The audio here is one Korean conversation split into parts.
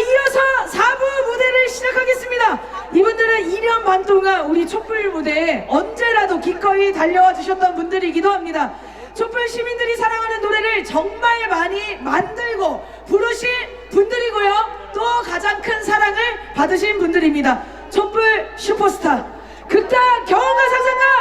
이어서 4부 무대를 시작하겠습니다. 이분들은 2년 반 동안 우리 촛불 무대에 언제라도 기꺼이 달려와 주셨던 분들이기도 합니다. 촛불 시민들이 사랑하는 노래를 정말 많이 만들고 부르신 분들이고요. 또 가장 큰 사랑을 받으신 분들입니다. 촛불 슈퍼스타, 극단 경험가 상상가,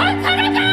心からだ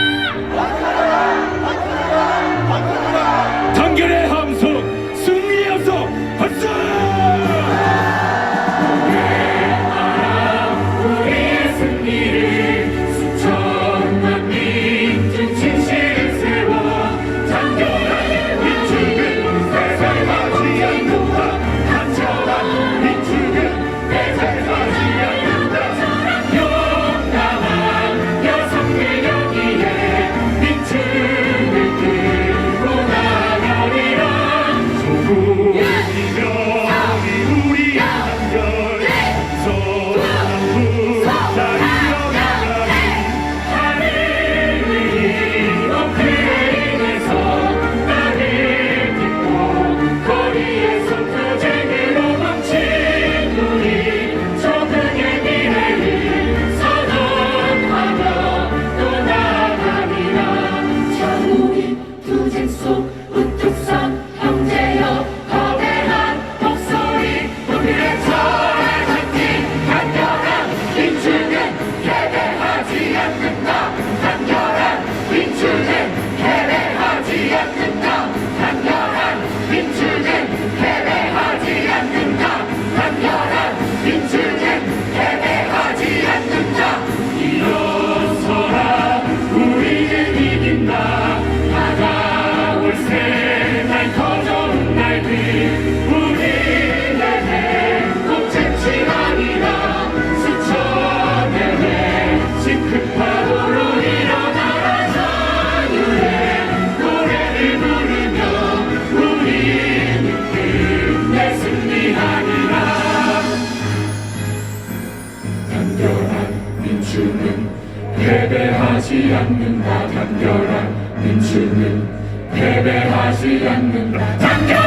패배하지 않는다. 단결